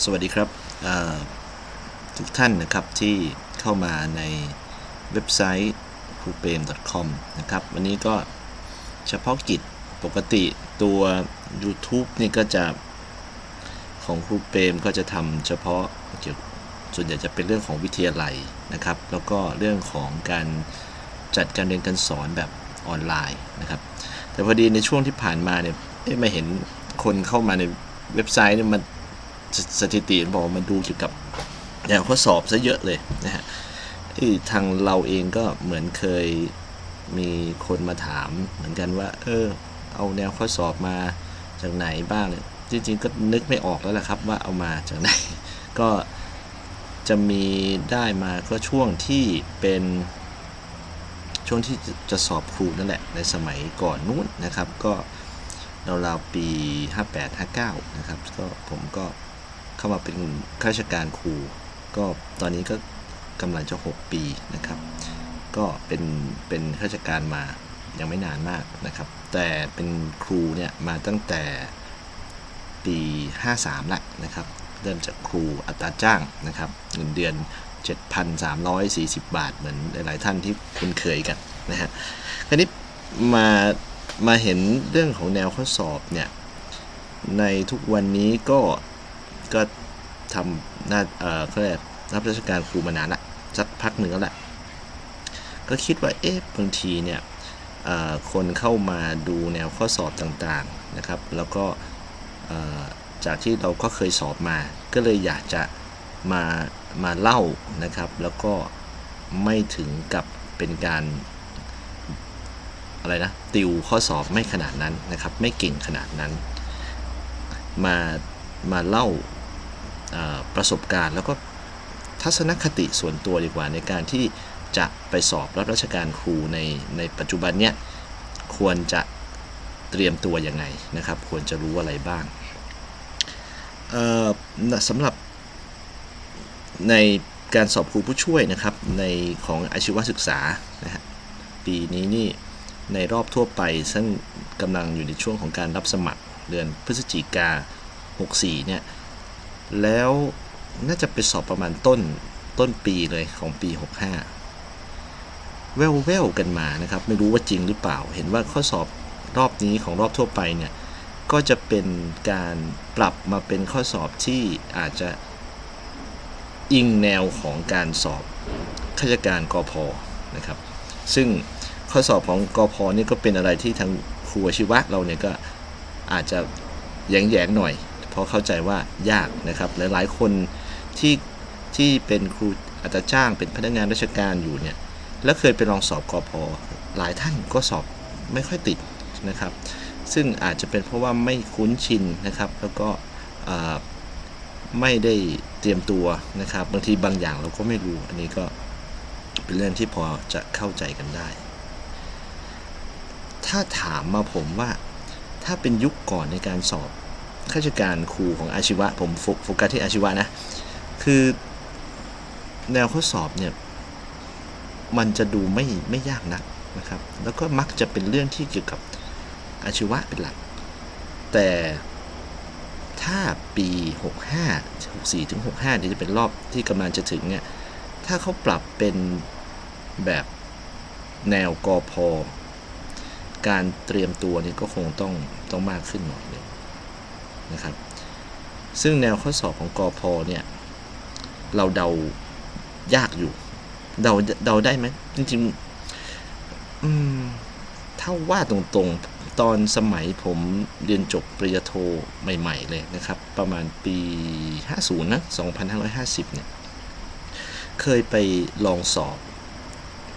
สวัสดีครับทุกท่านนะครับที่เข้ามาในเว็บไซต์ c r u p a m c o m นะครับวันนี้ก็เฉพาะกิจปกติตัว YouTube นี่ก็จะของครูเปรมก็จะทำเฉพาะเกี่ยวส่วนใหญ่จะเป็นเรื่องของวิทยาลัยนะครับ แล้วก็เรื่องของการจัดการเรียนการสอนแบบออนไลน์นะครับ แต่พอดีในช่วงที่ผ่านมาเนี่ยเอ๊ะมาเห็นคนเข้ามาในเว็บไซต์เนี่ยมัน สถิติบอกว่ามันดูเกี่ยวกับแนวข้อสอบซะเยอะเลยนะฮะทางเราเองก็เหมือนเคยมีคนมาถามเหมือนกันว่า เออ เอาแนวข้อสอบมาจากไหนบ้างเนี่ยจริงๆก็นึกไม่ออกแล้วแหละครับว่าเอามาจากไหน ก็จะมีได้มาก็ช่วงที่เป็นช่วงที่จะจะสอบครูนั่นแหละ ในสมัยก่อนนู้นนะครับ ก็ราวๆปี 58-59 นะครับ ก็ผมก็ เข้ามาเป็นข้าราชการครู ก็ตอนนี้ก็กำลังจะ 6 ปีนะครับ ก็เป็นเป็นข้าราชการมายังไม่นานมากนะครับ แต่เป็นครูเนี่ยมาตั้งแต่ปี 53ละนะครับ เริ่มจากครูอัตราจ้างนะครับเงินเดือน 7,340 บาทเหมือนหลายๆท่านที่คุ้นเคยกันนะฮะคราวนี้มามาเห็นเรื่องของแนวข้อสอบเนี่ยในทุกวันนี้ก็ ก็ทำหน้าเอ่อเขาเรียกรับราชการครูมานานละสักพักหนึ่งแล้วแหละก็คิดว่าเอ๊ะบางทีเนี่ยคนเข้ามาดูแนวข้อสอบต่างๆนะครับ แล้วก็จากที่เราก็เคยสอบมา ก็เลยอยากจะมามาเล่านะครับ แล้วก็ไม่ถึงกับเป็นการอะไรนะติวข้อสอบไม่ขนาดนั้นนะครับ ไม่เก่งขนาดนั้น มามาเล่า ประสบการณ์แล้วก็ทัศนคติส่วนตัวดีกว่าในการที่จะไปสอบรับราชการครูในในปัจจุบันเนี้ยควรจะเตรียมตัวยังไงนะครับ ควรจะรู้อะไรบ้างสำหรับในการสอบครูผู้ช่วยนะครับในของอาชีวศึกษานะฮะปีนี้นี่ในรอบทั่วไปซึ่งกำลังอยู่ในช่วงของการรับสมัครเดือนพฤศจิกา 64เนี่ย แล้วน่าจะไปสอบประมาณต้นต้นปีเลยของปี 65แววแววๆกันมานะครับ ไม่รู้ว่าจริงหรือเปล่า เห็นว่าข้อสอบรอบนี้ของรอบทั่วไปเนี่ย ก็จะเป็นการปรับมาเป็นข้อสอบที่อาจจะอิงแนวของการสอบข้าราชการกอพนะครับ ซึ่งข้อสอบของกอพนี่ก็เป็นอะไรที่ทางครูชีวะเราเนี่ยก็อาจจะแยงๆหน่อย เพราะเข้าใจว่ายากนะครับ หลายๆ คนที่ที่เป็นครูอัตราจ้างเป็นพนักงานราชการอยู่เนี่ยแล้วเคยไปลองสอบกอพอหลายท่านก็สอบไม่ค่อยติดนะครับ ซึ่งอาจจะเป็นเพราะว่าไม่คุ้นชินนะครับ แล้วก็ไม่ได้เตรียมตัวนะครับบางทีบางอย่างเราก็ไม่รู้ อันนี้ก็เป็นเรื่องที่พอจะเข้าใจกันได้ ถ้าถามมาผมว่าถ้าเป็นยุคก่อนในการสอบ ข้าราชการครูของอาชีวะ ผมโฟกัสที่อาชีวะนะ คือแนวข้อสอบเนี่ย มันจะดูไม่ไม่ยากนักนะครับ แล้วก็มักจะเป็นเรื่องที่เกี่ยวกับอาชีวะเป็นหลัก แต่ถ้าปี 65 64ถึง65เนี่จะเป็นรอบที่กำลังจะถึงเนี่ย ถ้าเขาปรับเป็นแบบแนวกอพอ การเตรียมตัวนี่ก็คงต้องต้องมากขึ้นหน่อยนึง นะครับซึ่งแนวข้อสอบของกอพอเนี่ยเราเดายากอยู่ เดาเดาได้ไหมจริงๆถ้าว่าตรงๆตอนสมัยผมเรียนจบปริญญาโทใหม่ ๆ เลยนะครับ ประมาณปี 50 นะ 2550 เนี่ย เคยไปลองสอบ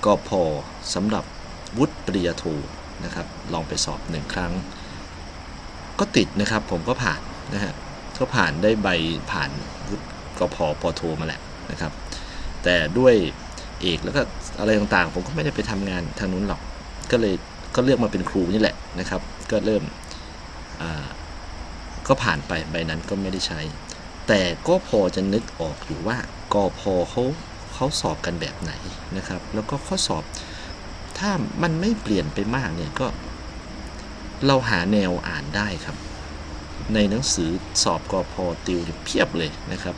กอพอสำหรับวุฒิปริญญาโทนะครับ ลองไปสอบหนึ่งครั้ง ก็ติดนะครับ ผมก็ผ่านนะฮะก็ผ่านได้ใบผ่านวุฒิกพปโทมาแหละนะครับ แต่ด้วยเอกแล้วก็อะไรต่างๆ ผมก็ไม่ได้ไปทำงานทางนู้นหรอก ก็เลยก็เลือกมาเป็นครูนี่แหละนะครับ ก็เริ่มก็ผ่านไปใบนั้นก็ไม่ได้ใช้ แต่ก็พอจะนึกออกอยู่ว่ากพเขาเขาสอบกันแบบไหนนะครับ แล้วก็ข้อสอบถ้ามันไม่เปลี่ยนไปมากเนี่ยก็ เราหาแนวอ่านได้ครับ ในหนังสือสอบกอพอติวเพียบเลยนะครับ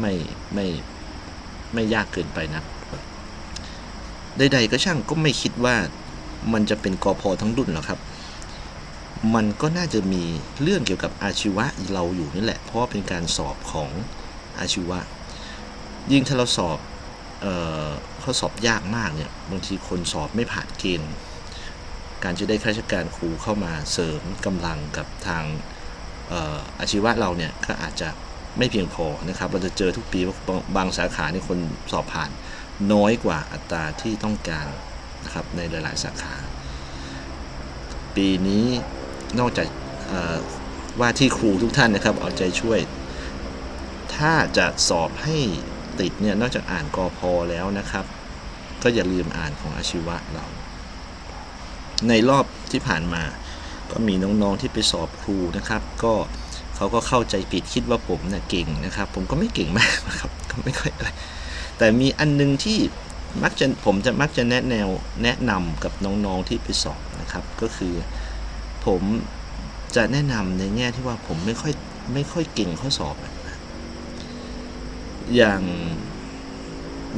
ไม่ไม่ไม่ยากเกินไปนักใดๆก็ช่างก็ไม่คิดว่ามันจะเป็นกอพอทั้งรุ่นหรอกครับ มันก็น่าจะมีเรื่องเกี่ยวกับอาชีวะเราอยู่นี่แหละ เพราะเป็นการสอบของอาชีวะ ยิ่งถ้าเราสอบเอ่อข้อสอบยากมากเนี่ย บางทีคนสอบไม่ผ่านเกณฑ์ การจะได้ข้าราชการครูเข้ามาเสริมกำลังกับทางอาชีวะเราเนี่ยก็อาจจะไม่เพียงพอนะครับ เราจะเจอทุกปีว่าบางสาขาเนี่คนสอบผ่านน้อยกว่าอัตราที่ต้องการนะครับในหลาย ๆ สาขา ปีนี้นอกจากว่าที่ครูทุกท่านนะครับเอาใจช่วย ถ้าจะสอบให้ติดเนี่ยนอกจากอ่านกอพอแล้วนะครับ ก็อย่าลืมอ่านของอาชีวะเรา ในรอบที่ผ่านมา ก็มีน้องๆที่ไปสอบครูนะครับ ก็เขาก็เข้าใจผิดคิดว่าผมเนี่ยเก่งนะครับ ผมก็ไม่เก่งมากนะครับก็ไม่ค่อยอะไรแต่มีอันนึงที่มักจะผมจะมักจะแนะแนวแนะนำกับน้องๆที่ไปสอบนะครับ ก็คือผมจะแนะนำในแง่ที่ว่าผมไม่ค่อยไม่ค่อยเก่งข้อสอบอะอย่าง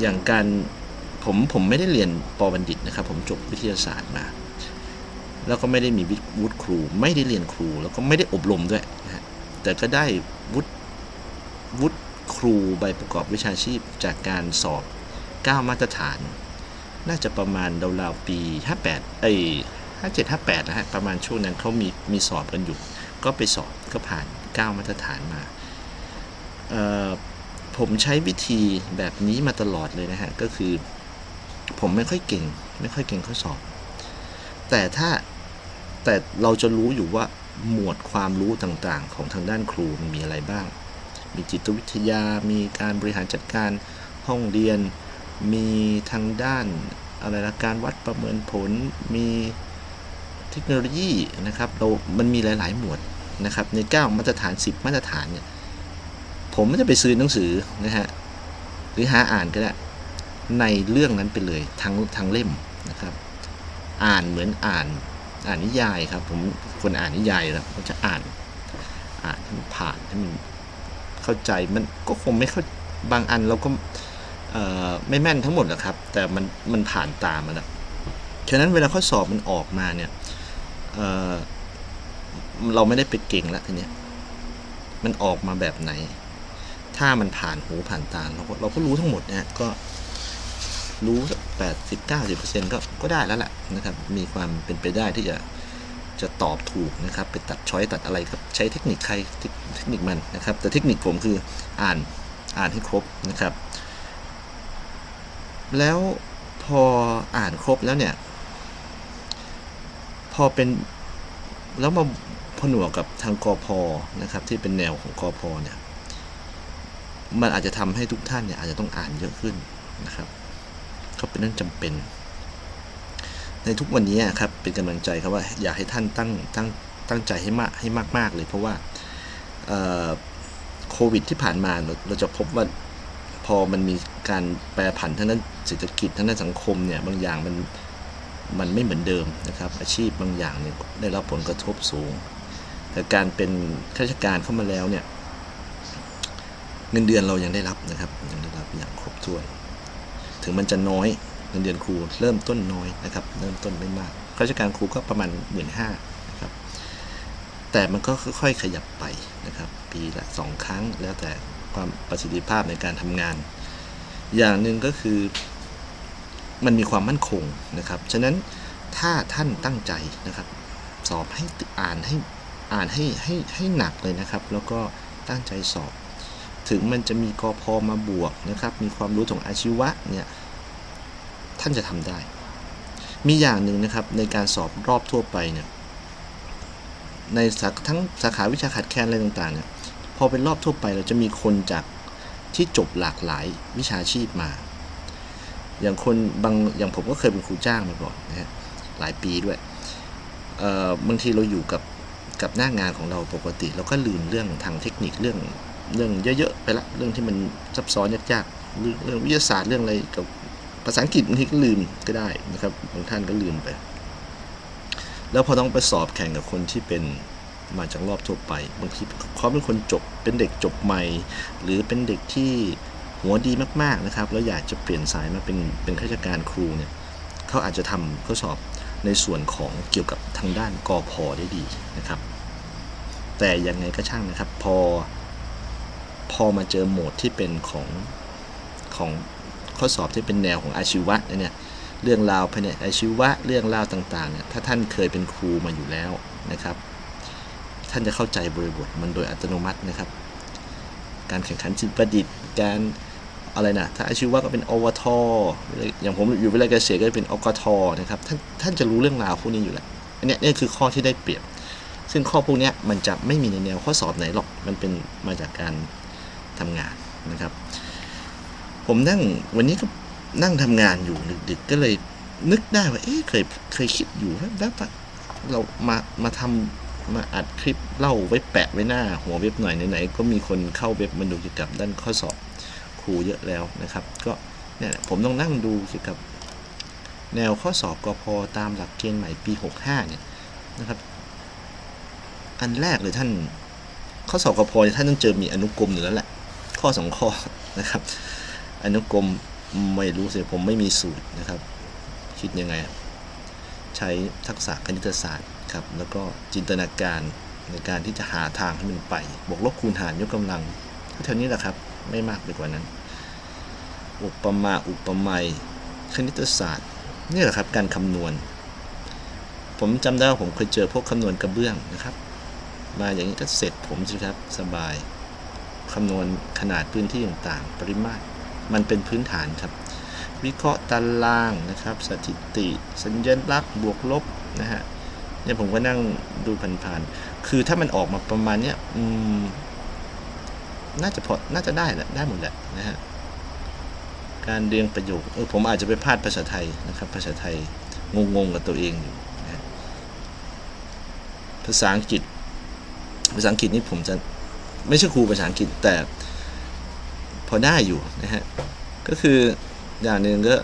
อย่างการผมผมไม่ได้เรียนปบัณฑิตนะครับ ผมจบวิทยาศาสตร์มา แล้วก็ไม่ได้มีวุฒิครู ไม่ได้เรียนครู แล้วก็ไม่ได้อบรมด้วยนะแต่ก็ได้วุฒิวุฒิครูใบประกอบวิชาชีพจากการสอบ 9 มาตรฐาน น่าจะประมาณราวๆปี 58เอ้ย57 58นะฮะประมาณช่วงนั้นเขามีมีสอบกันอยู่ ก็ไปสอบก็ผ่าน 9 มาตรฐานมาผมใช้วิธีแบบนี้มาตลอดเลยนะฮะ ก็คือ ผมไม่ค่อยเก่ง ไม่ค่อยเก่งข้อสอบ แต่ถ้า แต่เราจะรู้อยู่ว่าหมวดความรู้ต่างๆ ของทางด้านครูมันมีอะไรบ้าง มีจิตวิทยา มีการบริหารจัดการห้องเรียน มีทางด้านอะไรละการวัดประเมินผล มีเทคโนโลยีนะครับ เรา มันมีหลาย ๆ หมวดนะครับ ใน 9 มาตรฐาน 10 มาตรฐานเนี่ย ผมไม่จะไปซื้อหนังสือนะฮะ หรือหาอ่านก็ได้ ในเรื่องนั้นไปเลย ทั้งทั้งเล่มนะครับ อ่านเหมือนอ่าน อ่านนิยายครับ ผมคนอ่านนิยายแล้วผมจะอ่านอ่านให้มันผ่านให้มันเข้าใจมันก็คงไม่เข้าบางอันเราก็ไม่แม่นทั้งหมดหรอกครับ แต่มันมันผ่านตามาแล้วฉะนั้นเวลาข้อสอบมันออกมาเนี่ยเเราไม่ได้ไปเก่งแล้วทีเนี้ยมันออกมาแบบไหน ถ้ามันผ่านหูผ่านตาเราก็เราก็รู้ทั้งหมดนะฮะก็ รู้สักแปดสิบเก้าสิบเปอร์เซ็นต์ก็ก็ได้แล้วแหละนะครับ มีความเป็นไปได้ที่จะจะตอบถูกนะครับ ไปตัดช้อยตัดอะไรครับ ใช้เทคนิคใครเทคนิคมันนะครับ แต่เทคนิคผมคืออ่านอ่านให้ครบนะครับ แล้วพออ่านครบแล้วเนี่ย พอเป็นแล้วมาผนวกกับทางกอพอนะครับ ที่เป็นแนวของกอพอเนี่ย มันอาจจะทำให้ทุกท่านเนี่ยอาจจะต้องอ่านเยอะขึ้นนะครับ ก็เป็นเรื่องจำเป็น ในทุกวันนี้ครับเป็นกำลังใจครับว่าอยากให้ท่านตั้งตั้งตั้งใจให้มากให้มาก ๆ เลยเพราะว่าโควิดที่ผ่านมาเราเราจะพบว่าพอมันมีการแปรผันทั้งด้านเศรษฐกิจทั้งด้านสังคมเนี่ยบางอย่างมันมันไม่เหมือนเดิมนะครับ อาชีพบางอย่างเนี่ยได้รับผลกระทบสูง แต่การเป็นข้าราชการเข้ามาแล้วเนี่ยเงินเดือนเรายังได้รับนะครับยังได้รับอย่างครบถ้วน ถึงมันจะน้อยเงินเดือนครูเริ่มต้นน้อยนะครับ เริ่มต้นไม่มากข้าราชการครูก็ประมาณหมื่นห้านะครับ แต่มันก็ค่อยๆขยับไปนะครับ ปีละสองครั้งแล้วแต่ความประสิทธิภาพในการทำงาน อย่างหนึ่งก็คือมันมีความมั่นคงนะครับ ฉะนั้นถ้าท่านตั้งใจนะครับ สอบให้อ่านให้อ่านให้ให้ให้หนักเลยนะครับ แล้วก็ตั้งใจสอบ ถึงมันจะมีกอพอมาบวกนะครับ มีความรู้ของอาชีวะเนี่ยท่านจะทำได้ มีอย่างหนึ่งนะครับในการสอบรอบทั่วไปเนี่ยในสาทั้งสาขาวิชาขาดแคลนอะไรต่างๆเนี่ยพอเป็นรอบทั่วไปเราจะมีคนจากที่จบหลากหลายวิชาชีพมา อย่างคนบางอย่างผมก็เคยเป็นครูจ้างมาก่อนนะฮะหลายปีด้วยเออบางทีเราอยู่กับกับหน้างานของเราปกติ เราก็ลืมเรื่องทางเทคนิคเรื่อง เรื่องเยอะๆไปละเรื่องที่มันซับซ้อนยากๆเรื่องวิทยาศาสตร์เรื่องอะไรกับภาษาอังกฤษบางทีก็ลืมก็ได้นะครับบางท่านก็ลืมไป แล้วพอต้องไปสอบแข่งกับคนที่เป็นมาจากรอบทั่วไปบางทีเขาเป็นคนจบเป็นเด็กจบใหม่ หรือเป็นเด็กที่หัวดีมากๆนะครับ แล้วอยากจะเปลี่ยนสายมาเป็นเป็นข้าราชการครูเนี่ยเขาอาจจะทำข้อสอบในส่วนของเกี่ยวกับทางด้านกอพอได้ดีนะครับ แต่ยังไงก็ช่างนะครับ พอ พอมาเจอโหมดที่เป็นของของข้อสอบที่เป็นแนวของอาชีวะเนี่ยเรื่องราวภายในอาชีวะเรื่องราวต่างๆเนี่ยถ้าท่านเคยเป็นครูมาอยู่แล้วนะครับ ท่านจะเข้าใจบริบทมันโดยอัตโนมัตินะครับ การแข่งขันจิตประดิษฐ์ การอะไรนะถ้าอาชีวะก็เป็นอวทอย่างผมอยู่เวิทยาเกษตรก็เป็นอกทนะครับท่านท่านจะรู้เรื่องราวพวกนี้อยู่แล้วอันนี้นี่คือข้อที่ได้เปรียบ ซึ่งข้อพวกนี้มันจะไม่มีในแนวข้อสอบไหนหรอกมันเป็นมาจากการ ทำงานนะครับ ผมนั่งวันนี้ก็นั่งทำงานอยู่ดึกๆก็เลยนึกได้ว่าเอ๊ะเคยเคยคิดอยู่แวบๆว่าเรามามาทำมาอัดคลิปเล่าไว้แปะไว้หน้า หัวเว็บหน่อยไหนๆก็มีคนเข้าเว็บมาดูเกี่ยวกับด้านข้อสอบครูเยอะแล้วนะครับ ก็เนี่ยผมต้องนั่งดูเกี่ยวกับแนวข้อสอบกพตามหลักเกณฑ์ใหม่ปี 65 เนี่ยนะครับ อันแรกเลยท่านข้อสอบกพเนี่ยท่านต้องเจอมีอนุกรมอยู่แล้วแหละ ข้อสองข้อนะครับ อนุกรมไม่รู้สิผมไม่มีสูตรนะครับ คิดยังไง ใช้ทักษะคณิตศาสตร์ครับแล้วก็จินตนาการในการที่จะหาทางให้มันไป บวกลบคูณหารยกกำลังเท่านี้แหละครับ ไม่มากไปกว่านั้น อุปมาอุปไมยคณิตศาสตร์ นี่แหละครับการคำนวณ ผมจำได้ว่าผมเคยเจอพวกคำนวณกระเบื้องนะครับ มาอย่างนี้ก็เสร็จผมสิครับสบาย คำนวณขนาดพื้นที่ต่างๆ ปริมาตร มันเป็นพื้นฐานครับ วิเคราะห์ตารางนะครับ สถิติ สัญลักษณ์บวกลบนะฮะเนี่ยผมก็นั่งดูผ่านๆ คือถ้ามันออกมาประมาณเนี้ยอืมน่าจะพอ น่าจะได้แหละ ได้หมดแหละนะฮะ การเรียงประโยค เออ ผมอาจจะไปพลาดภาษาไทยนะครับ ภาษาไทยงงๆกับตัวเองอยู่นะฮะภาษาอังกฤษ ภาษาอังกฤษนี่ผมจะ ไม่ใช่ครูภาษาอังกฤษแต่พอได้อยู่นะฮะ ก็คืออย่างหนึ่งก็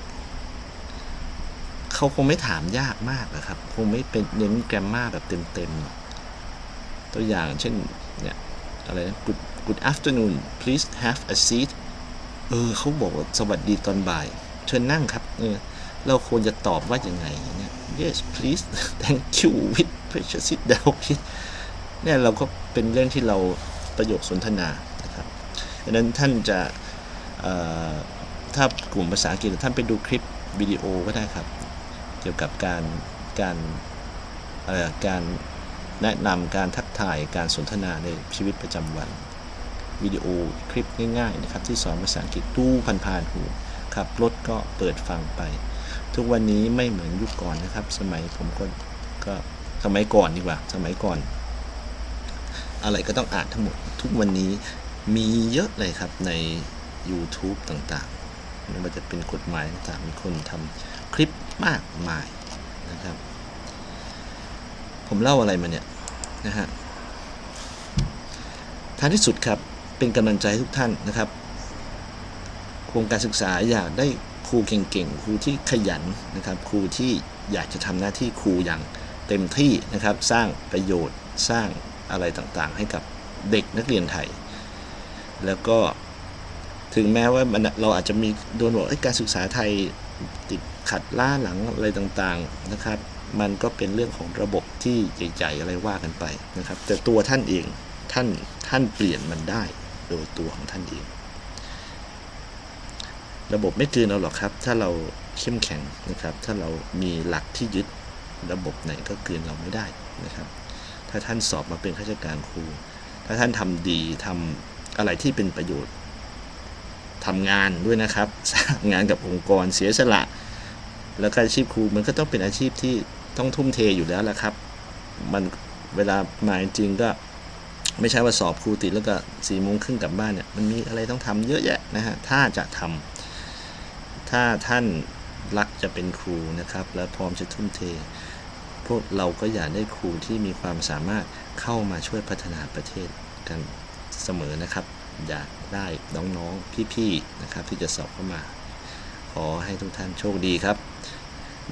เขาคงไม่ถามยากมากนะครับ คงไม่เป็นเน้นแกรมมาแบบเต็มๆ ตัวอย่างเช่นเนี่ยอะไรนะ good good afternoon please have a seat เออเขาบอกว่าสวัสดีตอนบ่าย เชิญนั่งครับเออเราควรจะตอบว่ายังไงเนี่ย yes please thank you with pleasure sit down please เนี่ยเราก็เป็นเรื่องที่เรา ประโยคสนทนานะครับดังนั้นท่านจะถ้ากลุ่มภาษาอังกฤษท่านไปดูคลิปวิดีโอก็ได้ครับ เกี่ยวกับการการการแนะนำการทักทายการสนทนาในชีวิตประจำวันวิดีโอคลิปง่ายๆนะครับที่สอนภาษาอังกฤษตู้ผ่านๆหูขับรถก็เปิดฟังไป ทุกวันนี้ไม่เหมือนยุคก่อนนะครับ สมัยผมก็ก็สมัยก่อนดีกว่า สมัยก่อน อะไรก็ต้องอ่านทั้งหมดทุกวันนี้มีเยอะเลยครับใน YouTube ต่างๆไม่ว่าจะเป็นกฎหมายต่างๆมีคนทำคลิปมากมายนะครับ ผมเล่าอะไรมาเนี่ยนะฮะท้ายที่สุดครับเป็นกำลังใจให้ทุกท่านนะครับโครงการศึกษาอยากได้ครูเก่งๆ ครูที่ขยันนะครับ ครูที่อยากจะทำหน้าที่ครูอย่างเต็มที่นะครับ สร้างประโยชน์ สร้าง อะไรต่างๆ ให้กับเด็กนักเรียนไทย แล้วก็ถึงแม้ว่าเราอาจจะมีโดนบอกการศึกษาไทยติดขัดล้าหลังอะไรต่างๆนะครับ มันก็เป็นเรื่องของระบบที่ใหญ่ๆอะไรว่ากันไปนะครับ แต่ตัวท่านเองท่านท่านเปลี่ยนมันได้โดยตัวของท่านเอง ระบบไม่เกินเราหรอกครับ ถ้าเราเข้มแข็งนะครับ ถ้าเรามีหลักที่ยึดระบบไหนก็เกินเราไม่ได้นะครับ ถ้าท่านสอบมาเป็นข้าราชการครู ถ้าท่านทำดีทำอะไรที่เป็นประโยชน์ทำงานด้วยนะครับสร้างงานกับองค์กรเสียสละ แล้วก็อาชีพครูมันก็ต้องเป็นอาชีพที่ต้องทุ่มเทอยู่แล้วละครับ มันเวลามาจริงก็ไม่ใช่ว่าสอบครูติดแล้วก็สี่โมงครึ่งกลับบ้านเนี่ยมันมีอะไรต้องทำเยอะแยะนะฮะถ้าจะทำถ้าท่านรักจะเป็นครูนะครับ และพร้อมจะทุ่มเท พวกเราก็อยากได้ครูที่มีความสามารถเข้ามาช่วยพัฒนาประเทศกันเสมอนะครับ อยากได้น้องๆพี่ๆนะครับที่จะสอบเข้ามา ขอให้ทุกท่านโชคดีครับ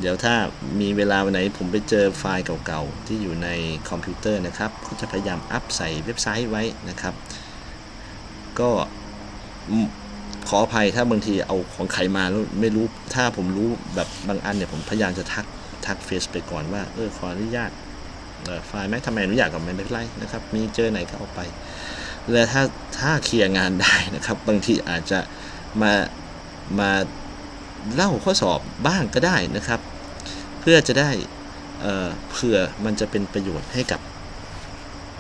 เดี๋ยวถ้ามีเวลาวันไหนผมไปเจอไฟล์เก่าๆ ที่อยู่ในคอมพิวเตอร์นะครับก็จะพยายามอัพใส่เว็บไซต์ไว้นะครับ ก็ขออภัยถ้าบางทีเอาของใครมาแล้วไม่รู้ถ้าผมรู้แบบบางอันเนี่ยผมพยายามจะทัก ทักเฟซไปก่อนว่าเออขออนุญาตไฟล์แม็กทำไมอนุญาตกับไม่เป็นไรนะครับ มีเจอไหนก็เอาไป และถ้าถ้าเคลียร์งานได้นะครับ บางทีอาจจะมามาเล่าข้อสอบบ้างก็ได้นะครับ เพื่อจะได้เอ่อเผื่อมันจะเป็นประโยชน์ให้กับ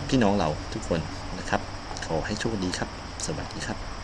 พี่น้องเราทุกคนนะครับ ขอให้โชคดีครับ สวัสดีครับ